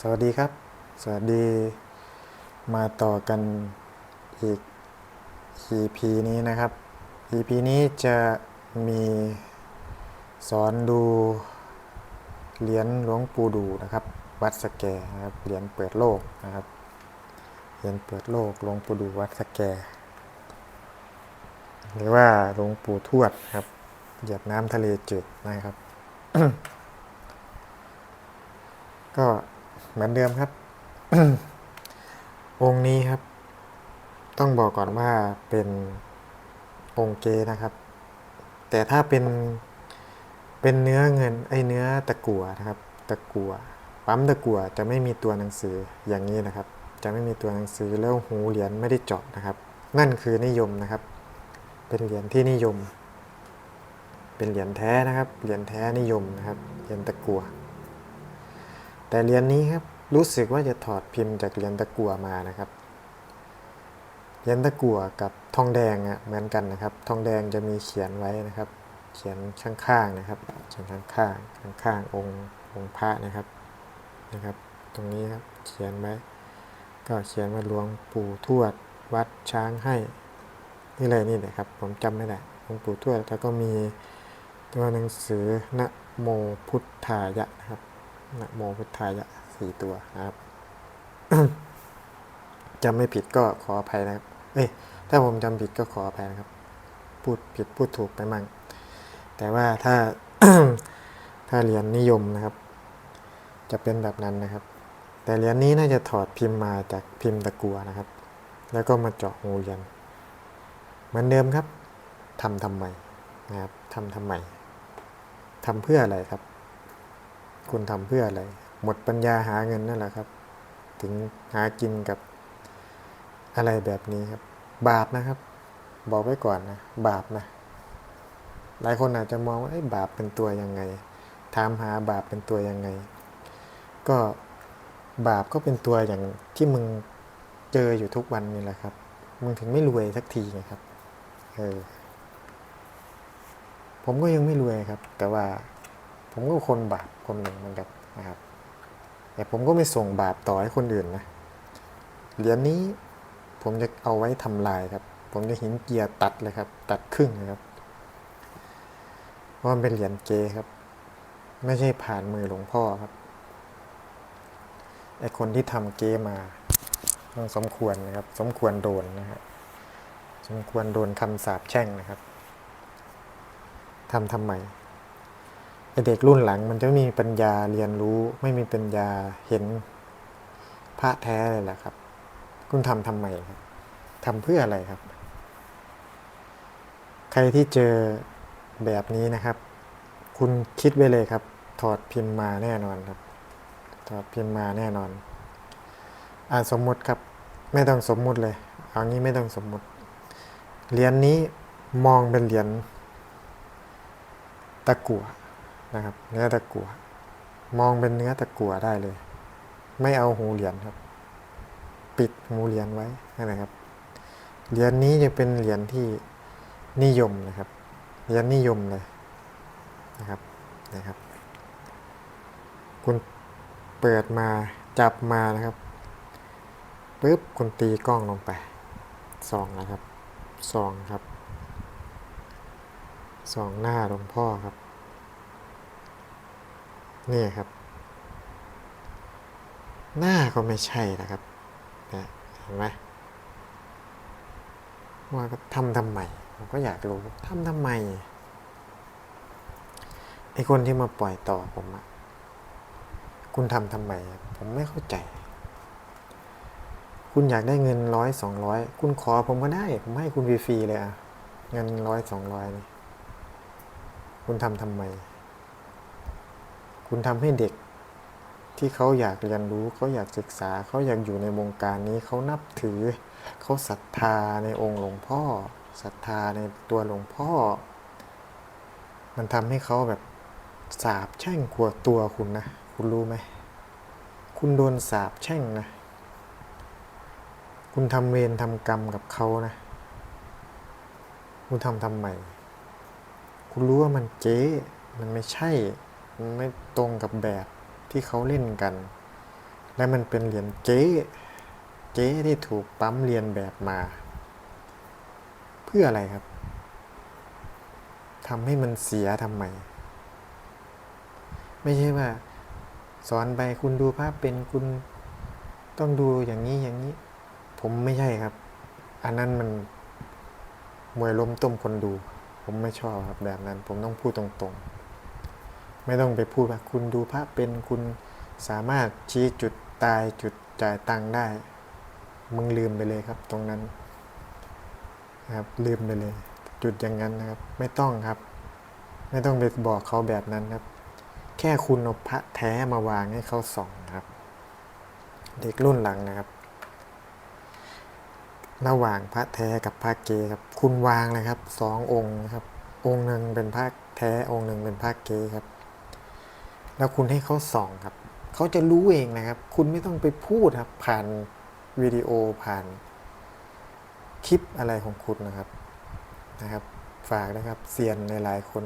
สวัสดีครับ สวัสดี มาต่อกันอีก EP นี้นะครับ EP นี้จะมีสอนดูเหรียญหลวงปู่ดูนะครับ วัดสแกนะครับ เหรียญเปิดโลกนะครับ เหรียญเปิดโลกหลวงปู่ดูวัดสแก หรือว่าหลวงปู่ทวดครับ หยียบน้ำทะเลจืดนะครับก็ เหมือนเดิมครับ องค์นี้ครับ ต้องบอกก่อนว่าเป็นองค์เกนะครับ แต่ถ้าเป็นเป็นเนื้อเงินไอเนื้อตะกั่วนะครับ ตะกั่วปั๊มตะกั่วจะไม่มีตัวหนังสืออย่างนี้นะครับ จะไม่มีตัวหนังสือแล้วหูเหรียญไม่ได้เจาะนะครับ นั่นคือนิยมนะครับ เป็นเหรียญที่นิยม เป็นเหรียญแท้นะครับเหรียญแท้นิยมนะครับเหรียญตะกั่ว แต่เหรียญนี้ครับรู้สึกว่าจะถอดพิมพ์จากเหรียญตะกั่วมานะครับเหรียญตะกั่วกับทองแดงอะเหมือนกันนะครับ ทองแดงจะมีเขียนไว้นะครับ เขียนข้างๆนะครับเขียนข้างๆข้างๆองค์องค์พระนะครับนะครับ ตรงนี้ครับเขียนไว้ก็เขียนว่าหลวงปู่ทวดวัดช้างให้นี่เลยนี่เลยครับ ผมจำไม่ได้หลวงปู่ทวดแล้วก็มีตัวหนังสือนะโมพุทธายะนะครับ นะโมพุทธายะสี่ตัวนะครับจำไม่ผิดก็ขออภัยนะครับ เอ้ย ถ้าผมจำผิดก็ขออภัยนะครับ พูดผิดพูดถูกไปมั่ง แต่ว่าถ้าถ้าเหรียญนิยมนะครับ จะเป็นแบบนั้นนะครับ แต่เหรียญนี้น่าจะถอดพิมพ์มาจากพิมพ์ตะกัวนะครับ แล้วก็มาเจาะหูเหรียญเหมือนเดิมครับทำทำไมนะครับทำทำไมทำเพื่ออะไรครับ คุณทำเพื่ออะไร หมดปัญญาหาเงินนั่นแหละครับ ถึงหากินกับอะไรแบบนี้ครับ บาปนะครับ บอกไว้ก่อนนะ บาปนะ หลายคนอาจจะมองว่าไอ้บาปเป็นตัวยังไงถามหาบาปเป็นตัวยังไง ก็บาปก็เป็นตัวอย่างที่มึงเจออยู่ทุกวันนี่แหละครับ มึงถึงไม่รวยสักทีไงครับ เออ ผมก็ยังไม่รวยครับ แต่ว่า ผมก็คนบาปคนหนึ่งเหมือนกันนะครับ แต่ผมก็ไม่ส่งบาปต่อให้คนอื่นนะ เหรียญนี้ผมจะเอาไว้ทำลายครับ ผมจะหินเกียร์ตัดเลยครับ ตัดครึ่งนะครับเพรามันเป็นเหรียญเกครับ ไม่ใช่ผ่านมือหลวงพ่อครับไอคนที่ทำเกมาต้องสมควรนะครับ สมควรโดนนะครับสมควรโดนคำสาปแช่งนะครับทำทำไม เด็กรุ่นหลังมันจะไม่มีปัญญาเรียนรู้ ไม่มีปัญญาเห็นพระแท้เลยแหละครับ คุณทำทำไมครับทำเพื่ออะไรครับ ใครที่เจอแบบนี้นะครับ คุณคิดไว้เลยครับ ถอดพิมพ์มาแน่นอนครับ ถอดพิมพ์มาแน่นอนอ่าสมมุติครับ ไม่ต้องสมมุติเลยเอางี้ไม่ต้องสมมุติเหรียญนี้มองเป็นเหรียญตะกั่ว นะครับ เนื้อตะกั่วมองเป็นเนื้อตะกั่วได้เลย ไม่เอาหูเหรียญครับ ปิดหูเหรียญไว้นะครับ เหรียญนี้จะเป็นเหรียญที่นิยมนะครับ เหรียญนิยมเลยนะครับนะครับ คุณเปิดมาจับมานะครับปุ๊บคุณตีกล้องลงไปสองนะครับสองครับสองหน้าหลวงพ่อครับ นี่ครับ หน้าก็ไม่ใช่นะครับนะเห็นไหมว่าทำทำไมผมก็อยากรู้ทำทำไมไอคนที่มาปล่อยต่อผมอะคุณทำทำไม ผมไม่เข้าใจ คุณอยากได้เงินร้อยสองร้อยคุณขอผมก็ได้ ผมให้คุณฟรีๆเลยอะเงินร้อยสองร้อยนี่คุณทำทำไม คุณทำให้เด็กที่เขาอยากเรียนรู้เขาอยากศึกษาเขาอยากอยู่ในวงการนี้เขานับถือเขาศรัทธาในองค์หลวงพ่อศรัทธาในตัวหลวงพ่อ มันทำให้เขาแบบสาบแช่งขวตัวคุณนะ คุณรู้ไหมคุณโดนสาบแช่งนะ คุณทำเวรทำกรรมกับเขานะ คุณทำทำไม คุณรู้ว่ามันเจ๊ มันไม่ใช่ ไม่ตรงกับแบบที่เขาเล่นกัน และมันเป็นเหรียญเก๊เก๊ที่ถูกปั๊มเรียนแบบมา เพื่ออะไรครับทำให้มันเสียทำไม ไม่ใช่ว่า สอนไปคุณดูภาพเป็นคุณต้องดูอย่างนี้อย่างนี้ ผมไม่ใช่ครับ อันนั้นมันมวยล้มต้มคนดู ผมไม่ชอบครับแบบนั้น ผมต้องพูดตรงๆ ไม่ต้องไปพูดว่าคุณดูภาพเป็นคุณสามารถชี้จุดตายจุดจ่ายตังค์ได้ มึงลืมไปเลยครับตรงนั้นนะครับลืมไปเลย จุดอย่างนั้นนะครับ ไม่ต้องครับ ไม่ต้องไปบอกเขาแบบนั้นครับ แค่คุณเอาพระแท้มาวางให้เขาส่องครับ เด็กรุ่นหลังนะครับ ระหว่างพระแท้กับพระเกครับ คุณวางเลยครับสององค์ครับ องค์หนึ่งเป็นพระแท้องค์หนึ่งเป็นพระเกครับ แล้วคุณให้เขาส่องครับ เขาจะรู้เองนะครับ คุณไม่ต้องไปพูดครับ ผ่านวิดีโอผ่านคลิปอะไรของคุณนะครับนะครับ ฝากนะครับเซียนในหลายคน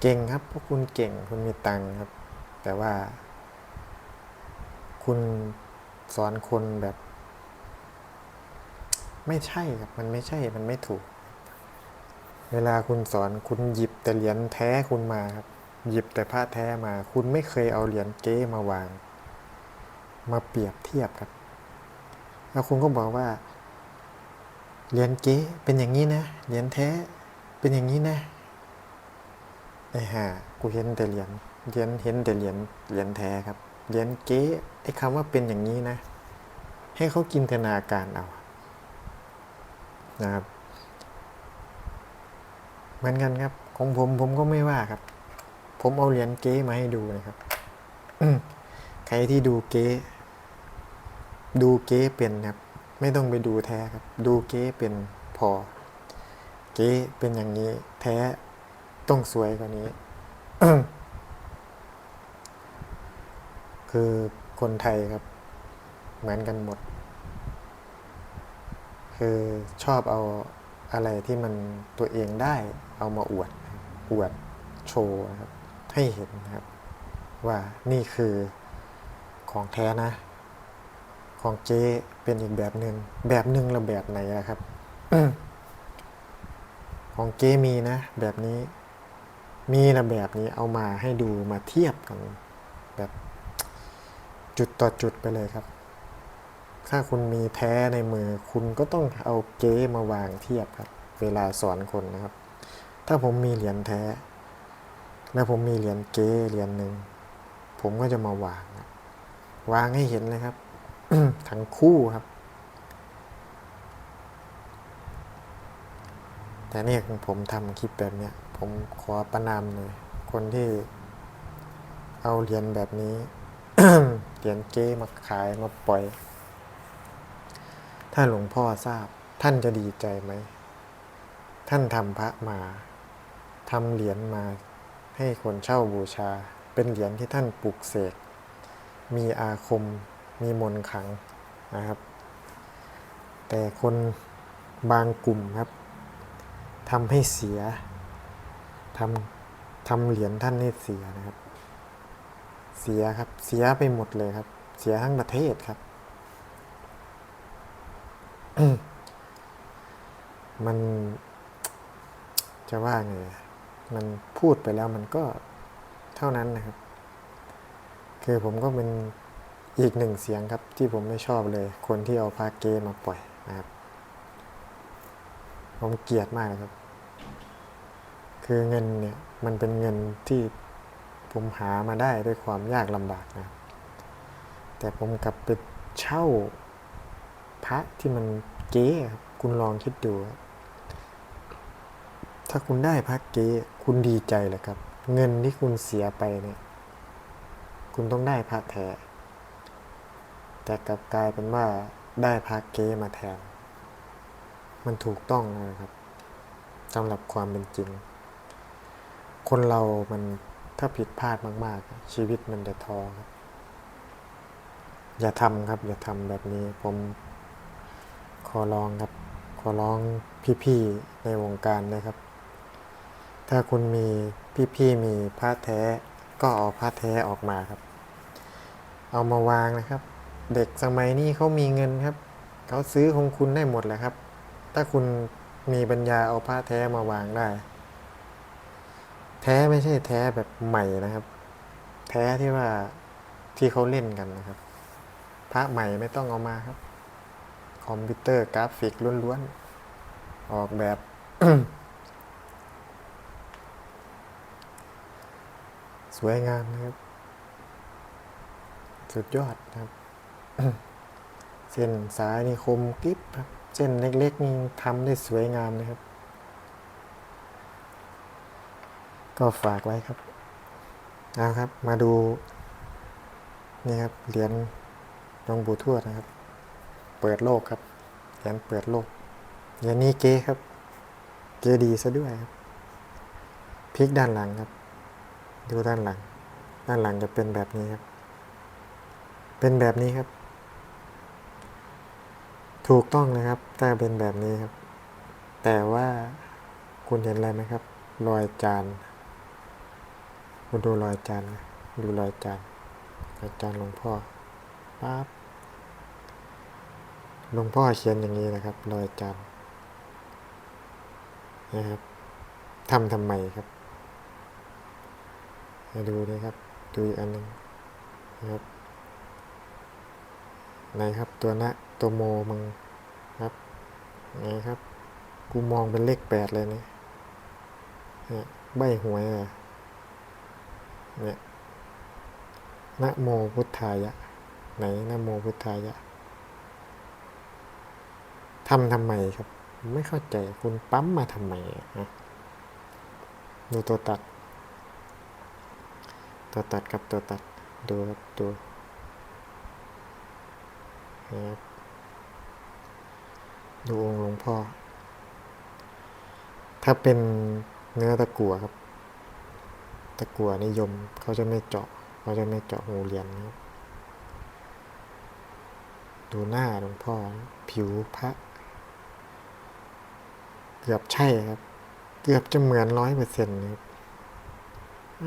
เก่งครับเพราะคุณเก่งคุณมีตังค์ครับ แต่ว่า คุณสอนคนแบบ ไม่ใช่ครับ มันไม่ใช่มันไม่ถูก เวลาคุณสอนคุณหยิบแต่เหรียญแท้คุณมาครับ หยิบแต่ผ้าแท้มา คุณไม่เคยเอาเหรียญเก๊มาวาง มาเปรียบเทียบครับแล้วคุณก็บอกว่าเหรียญเก๊เป็นอย่างนี้นะเหรียญแท้เป็นอย่างนี้นะไอ้ห่ากูเห็นแต่เหรียญเหรียญเห็นแต่เหรียญเหรียญแท้ครับเหรียญเก๊ไอ้คำว่าเป็นอย่างนี้นะ ให้เขาจินตนาการเอานะครับเหมือนกันครับ ของผมผมก็ไม่ว่าครับ ผมเอาเหรียญเก๊มาให้ดูนะครับใครที่ดูเก๊ดูเก๊เป็นครับ ไม่ต้องไปดูแท้ครับ ดูเก๊เป็นพอ เก๊เป็นอย่างนี้ แท้ต้องสวยกว่านี้ คือคนไทยครับ เหมือนกันหมด คือชอบเอาอะไรที่มันตัวเองได้เอามาอวด อวดโชว์ครับ ให้เห็นนะครับ ว่านี่คือของแท้นะ ของเจ๊เป็นอีกแบบหนึ่งแบบหนึ่งละแบบไหนอะครับ ของเจ๊มีนะ แบบนี้มีละแบบนี้เอามาให้ดูมาเทียบกันแบบจุดต่อจุดไปเลยครับ ถ้าคุณมีแท้ในมือ คุณก็ต้องเอาเก๊มาวางเทียบครับ เวลาสอนคนนะครับ ถ้าผมมีเหรียญแท้ แล้วผมมีเหรียญเก๊เหรียญหนึ่งผมก็จะมาวางวางให้เห็นเลยครับทั้งคู่ครับ แต่เนี่ยผมทำคลิปแบบเนี้ยผมขอประนามเลย คนที่เอาเหรียญแบบนี้เหรียญเก๊มาขายมาปล่อย ถ้าหลวงพ่อทราบท่านจะดีใจไหม ท่านทำพระมาทำเหรียญมา ให้คนเช่าบูชา เป็นเหรียญที่ท่านปลูกเสก มีอาคม มีมนขังนะครับ แต่คนบางกลุ่มครับทำให้เสียทำทำเหรียญท่านให้เสียนะครับ เสียครับเสียไปหมดเลยครับ เสียทั้งประเทศครับ มันจะว่าไง มันพูดไปแล้วมันก็เท่านั้นนะครับ คือผมก็เป็นอีกหนึ่งเสียงครับที่ผมไม่ชอบเลย คนที่เอาพาเกมาปล่อยนะครับ ผมเกลียดมากเลยครับ คือเงินเนี่ยมันเป็นเงินที่ผมหามาได้ด้วยความยากลำบากนะแต่ผมกลับไปเช่าพระที่มันเก๊ครับคุณลองคิดดูครับ ถ้าคุณได้พระเก๊คุณดีใจเหรอครับ เงินที่คุณเสียไปเนี่ย คุณต้องได้พระแท้แต่กลับกลายเป็นว่าได้พระเก๊มาแทน มันถูกต้องนะครับสำหรับความเป็นจริง คนเรามันถ้าผิดพลาดมาก ๆ ชีวิตมันจะท้อครับ อย่าทำครับ อย่าทำแบบนี้ ผมขอร้องครับ ขอร้องพี่ ๆ ในวงการนะครับ ถ้าคุณมีพี่ๆมีผ้าแท้ก็เอาผ้าแท้ออกมาครับ เอามาวางนะครับ เด็กสมัยนี้เขามีเงินครับเขาซื้อของคุณได้หมดแหละครับ ถ้าคุณมีปัญญาเอาพระแท้มาวางได้ แท้ไม่ใช่แท้แบบใหม่นะครับ แท้ที่ว่าที่เขาเล่นกันนะครับพระใหม่ไม่ต้องเอามาครับ คอมพิวเตอร์กราฟิกล้วนๆออกแบบ สวยงามนะครับ สุดยอดนะครับ เส้นสายนี่คมกริบครับ เส้นเล็กๆนี่ทำได้สวยงามนะครับ ก็ฝากไว้ครับเอาครับ มาดูนี่ครับเหรียญหลวงปู่ทวดนะครับ เปิดโลกครับเหรียญเปิดโลกเหรียญนี้เก๋ครับ เก๋ดีซะด้วยครับพลิกด้านหลังครับ ดูด้านหลัง ด้านหลังจะเป็นแบบนี้ครับ เป็นแบบนี้ครับ ถูกต้องเลยครับถ้าเป็นแบบนี้ครับ แต่ว่าคุณเห็นอะไรไหมครับ รอยจานคุณดูรอยจานนะดูรอยจานรอยจานหลวงพ่อปั๊บหลวงพ่อเขียนอย่างนี้นะครับ รอยจานนะครับทำทำไมครับ มาดูนะครับ ดูอีกอันหนึ่งนะครับไหนครับตัวนะตัวโมมึงครับไหนครับ กูมองเป็นเลขแปดเลยเนี่ยเนี่ยใบหวยอะเนี่ยนะโมพุทธายะ ไหนนะโมพุทธายะทำทำไมครับ ไม่เข้าใจคุณปั๊มมาทำไมอะฮะดูตัวตัด ตัวตัดกับตัวตัดดูครับดูนะครับดูองค์หลวงพ่อ ถ้าเป็นเนื้อตะกั่วครับ ตะกั่วนิยมเขาจะไม่เจาะเขาจะไม่เจาะหูเหรียญครับดูหน้าหลวงพ่อผิวพระ เกือบใช่ครับ เกือบจะเหมือนร้อยเปอร์เซ็นต์ครับแห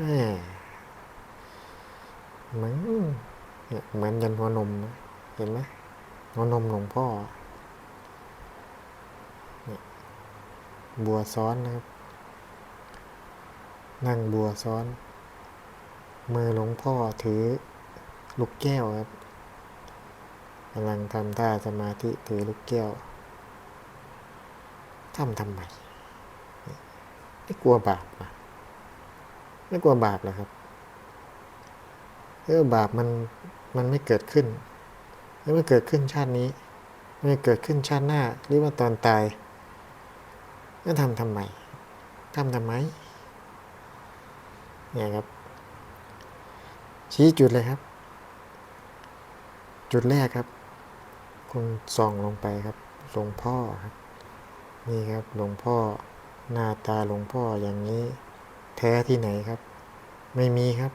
มเหมือนเนี่ยเหมือนยันหัวนมนะเห็นไหมหัวนมหลวงพ่อเนี่ยบัวซ้อนนะครับ นั่งบัวซ้อน มือหลวงพ่อถือลูกแก้วครับกำลังทำท่าสมาธิถือลูกแก้วทำทำไมไม่กลัวบาปนะไม่กลัวบาปเหรอครับ เออบาปมันมันไม่เกิดขึ้นไม่เกิดขึ้นชาตินี้ ไม่เกิดขึ้นชาติหน้า หรือว่าตอนตายก็ทำทำไมทำทำไมเนี่ยครับ ชี้จุดเลยครับ จุดแรกครับ คุณส่องลงไปครับหลวงพ่อครับ นี่ครับหลวงพ่อหน้าตาหลวงพ่ออย่างนี้ แท้ที่ไหนครับ ไม่มีครับ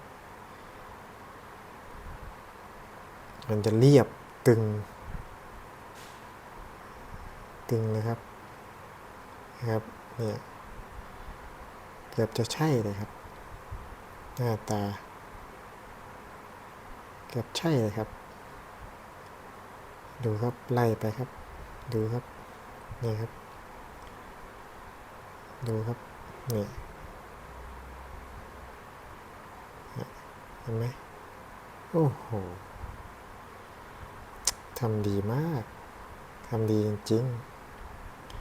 มันจะเรียบตึง ตึงนะครับนะครับเนี่ยเกือบจะใช่เลยครับ หน้าตา เกือบใช่เลยครับ ดูครับไล่ไปครับ ดูครับนี่ครับ ดูครับนี่เห็นไหมโอ้โห ทำดีมากทำดีจริง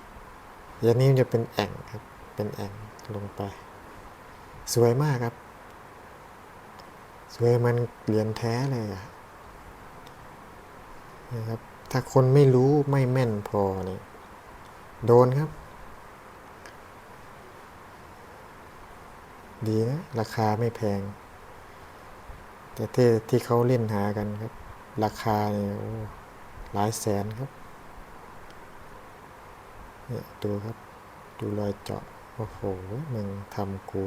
ๆยานี้จะเป็นแอ่งครับ เป็นแอ่งลงไป สวยมากครับ สวยมันเหรียญแท้เลยอะนะครับ ถ้าคนไม่รู้ไม่แม่นพอเนี่ยโดนครับ ดีนะ ราคาไม่แพง แต่ที่ที่เขาเล่นหากันครับ ราคาเนี่ยโอ้ หลายแสนครับเนี่ยดูครับ ดูรอยเจาะโอ้โหมึงทำกู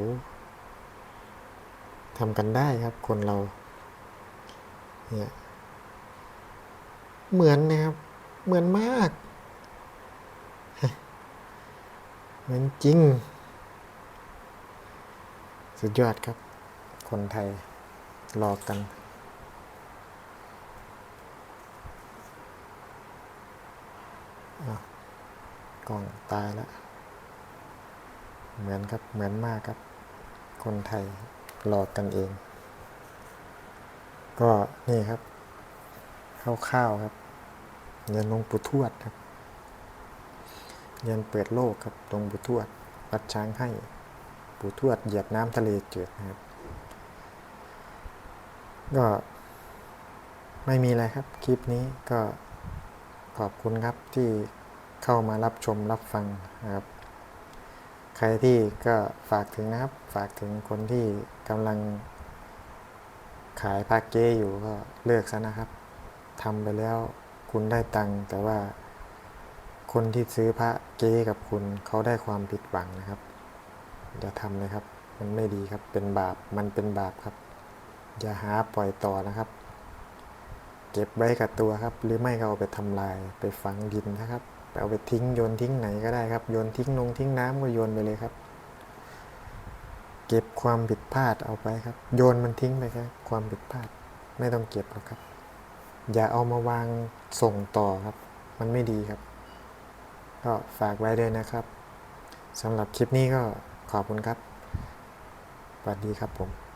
ทำกันได้ครับคนเราเนี่ยเหมือนนะครับ เหมือนมาก เหมือนจริง สุดยอดครับ คนไทยรอกัน กล้องตายแล้วเหมือนครับ เหมือนมากครับ คนไทยหลอกกันเอง ก็นี่ครับคร่าวๆครับ เรียนหลวงปู่ทวดครับ เรียนเปิดโลกครับหลวงปู่ทวด วัดช้างให้ ปู่ทวดเหยียบน้ำทะเลเจืดนะครับ ก็ไม่มีอะไรครับ คลิปนี้ก็ขอบคุณครับที่ เข้ามารับชมรับฟังนะครับ ใครที่ก็ฝากถึงนะครับ ฝากถึงคนที่กำลังขายพาเก้อยู่ก็เลิกซะนะครับทำไปแล้วคุณได้ตังค์แต่ว่าคนที่ซื้อพระเก้กับคุณเขาได้ความผิดหวังนะครับอย่าทำเลยครับ มันไม่ดีครับเป็นบาปมันเป็นบาปครับ อย่าหาปล่อยต่อนะครับ เก็บไว้กับตัวครับ หรือไม่ก็เอาไปทำลายไปฝังดินนะครับ เอาไปทิ้งโยนทิ้งไหนก็ได้ครับ โยนทิ้งลงทิ้งน้ำก็โยนไปเลยครับ เก็บความผิดพลาดเอาไปครับ โยนมันทิ้งไปครับ ความผิดพลาดไม่ต้องเก็บหรอกครับ อย่าเอามาวางส่งต่อครับ มันไม่ดีครับ ก็ฝากไว้ด้วยนะครับสำหรับคลิปนี้ก็ขอบคุณครับสวัสดีครับผม